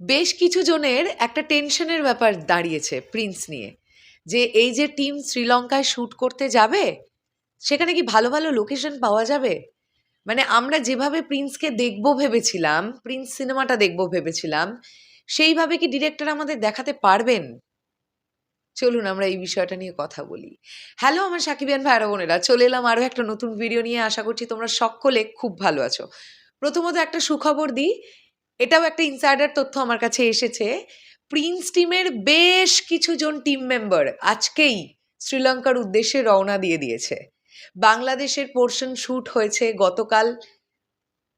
বেশ কিছু জনের একটা টেনশনের ব্যাপার দাঁড়িয়েছে প্রিন্স নিয়ে, যে এই যে টিম শ্রীলঙ্কায় শ্যুট করতে যাবে, সেখানে কি ভালো ভালো লোকেশন পাওয়া যাবে? মানে আমরা যেভাবে প্রিন্সকে দেখব ভেবেছিলাম, প্রিন্স সিনেমাটা দেখব ভেবেছিলাম, সেইভাবে কি ডিরেক্টর আমাদের দেখাতে পারবেন? চলুন আমরা এই বিষয়টা নিয়ে কথা বলি। হ্যালো, আমার সাকিবিয়ান ভাইরা বোনেরা, চলে এলাম আরও একটা নতুন ভিডিও নিয়ে। আশা করছি তোমরা সকলে খুব ভালো আছো। প্রথমত একটা সুখবর দিই এটাও একটা ইনসাইডার তথ্য আমার কাছে এসেছে। প্রিন্স টিমের বেশ কিছুজন টিম মেম্বার আজকেই শ্রীলঙ্কার উদ্দেশ্যে রওনা দিয়ে দিয়েছে। বাংলাদেশের পোর্শন শ্যুট হয়েছে গতকাল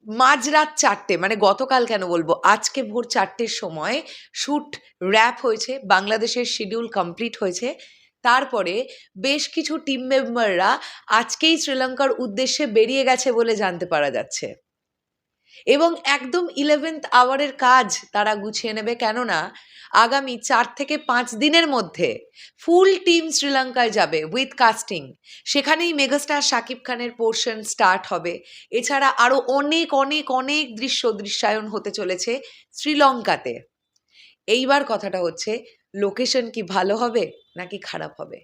মাঝরাত চারটে মানে গতকাল কেন বলব? আজকে ভোর চারটের সময় শ্যুট র্যাপ হয়েছে, বাংলাদেশের শিডিউল কমপ্লিট হয়েছে। তারপরে বেশ কিছু টিম মেম্বাররা আজকেই শ্রীলঙ্কার উদ্দেশ্যে বেরিয়ে গেছে বলে জানতে পারা যাচ্ছে। এবং একদম ইলেভেন্থ আওয়ারের কাজ তারা গুছিয়ে নেবে। কেননা আগামী চার থেকে পাঁচ দিনের মধ্যে ফুল টিম শ্রীলঙ্কায় যাবে উইথ কাস্টিং সেখানেই মেগাস্টার শাকিব খানের পোর্শন স্টার্ট হবে। এছাড়া আরও অনেক অনেক অনেক দৃশ্য দৃশ্যায়ন হতে চলেছে শ্রীলঙ্কাতে। এইবার কথাটা হচ্ছে লোকেশন কি ভালো হবে নাকি খারাপ হবে?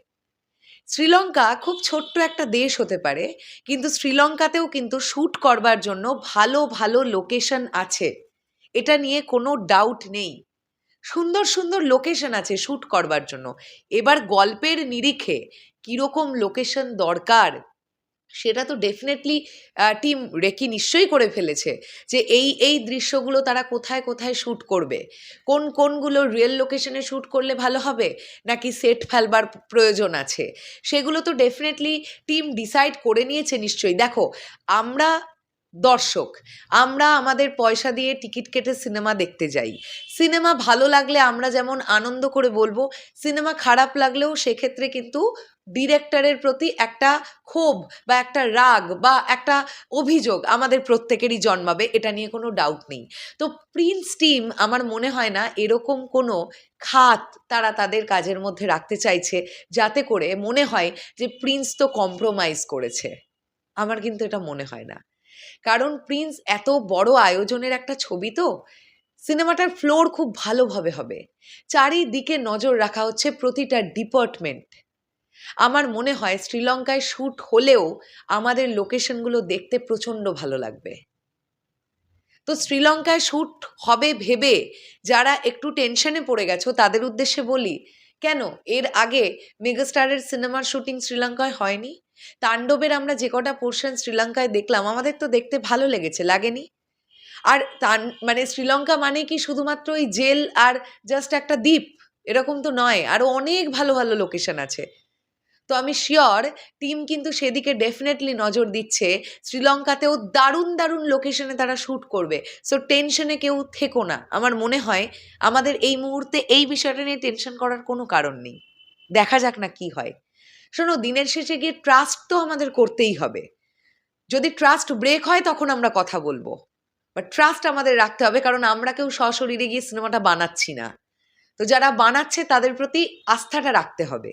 শ্রীলঙ্কা খুব ছোট্ট একটা দেশ হতে পারে, কিন্তু শ্রীলঙ্কাতেও কিন্তু শ্যুট করবার জন্য ভালো ভালো লোকেশন আছে। এটা নিয়ে কোনো ডাউট নেই। সুন্দর সুন্দর লোকেশন আছে শ্যুট করবার জন্য। এবার গল্পের নিরিখে কীরকম লোকেশন দরকার সেটা তো ডেফিনেটলি টিম রেকি নিশ্চয়ই করে ফেলেছে যে এই এই দৃশ্যগুলো তারা কোথায় কোথায় শ্যুট করবে? কোন, কোনগুলো রিয়েল লোকেশনে শ্যুট করলে ভালো হবে? নাকি সেট ফেলবার প্রয়োজন আছে? সেগুলো তো ডেফিনেটলি টিম ডিসাইড করে নিয়েছে নিশ্চয়ই। দেখো, আমরা দর্শক, আমরা আমাদের পয়সা দিয়ে টিকিট কেটে সিনেমা দেখতে যাই। সিনেমা ভালো লাগলে আমরা যেমন আনন্দ করে বলব, সিনেমা খারাপ লাগলেও সেক্ষেত্রে কিন্তু ডিরেক্টরের প্রতি একটা ক্ষোভ বা একটা রাগ বা একটা অভিযোগ আমাদের প্রত্যেকেরই জন্মাবে, এটা নিয়ে কোনো ডাউট নেই। তো প্রিন্স টিম আমার মনে হয় না এরকম কোনো খাত তারা তাদের কাজের মধ্যে রাখতে চাইছে, যাতে করে মনে হয় যে প্রিন্স তো কম্প্রোমাইজ করেছে। আমার কিন্তু এটা মনে হয় না। কারণ প্রিন্স এত বড় আয়োজনের একটা ছবি তো, সিনেমাটার ফ্লোর খুব ভালোভাবে হবে। চারিদিকে নজর রাখা হচ্ছে প্রতিটা ডিপার্টমেন্ট আমার মনে হয় শ্রীলঙ্কায় শ্যুট হলেও আমাদের লোকেশনগুলো দেখতে প্রচণ্ড ভালো লাগবে। তো শ্রীলঙ্কায় শ্যুট হবে ভেবে যারা একটু টেনশনে পড়ে গেছো, তাদের উদ্দেশ্যে বলি কেন? এর আগে মেগাস্টারের সিনেমার শুটিং শ্রীলঙ্কায় হয়নি? তাণ্ডবের আমরা যে কটা পোর্শন শ্রীলঙ্কায় দেখলাম, আমাদের তো দেখতে ভালো লেগেছে, লাগেনি? আর তান মানে শ্রীলঙ্কা মানে কি শুধুমাত্র ওই জেল আর জাস্ট একটা দ্বীপ? এরকম তো নয়। আরও অনেক ভালো ভালো লোকেশন আছে। তো আমি শিওর টিম কিন্তু সেদিকে ডেফিনেটলি নজর দিচ্ছে। শ্রীলঙ্কাতেও দারুণ দারুণ লোকেশনে তারা শ্যুট করবে। সো টেনশনে কেউ থেকো না। আমার মনে হয় আমাদের এই মুহূর্তে এই বিষয়টা নিয়ে টেনশন করার কোনো কারণ নেই। দেখা যাক না কি হয়। শোনো, দিনের শেষে গিয়ে ট্রাস্ট তো আমাদের করতেই হবে। যদি ট্রাস্ট ব্রেক হয় তখন আমরা কথা বলব। বাট ট্রাস্ট আমাদের রাখতে হবে কারণ আমরা কেউ সশরীরে গিয়ে সিনেমাটা বানাচ্ছি না। তো যারা বানাচ্ছে তাদের প্রতি আস্থাটা রাখতে হবে।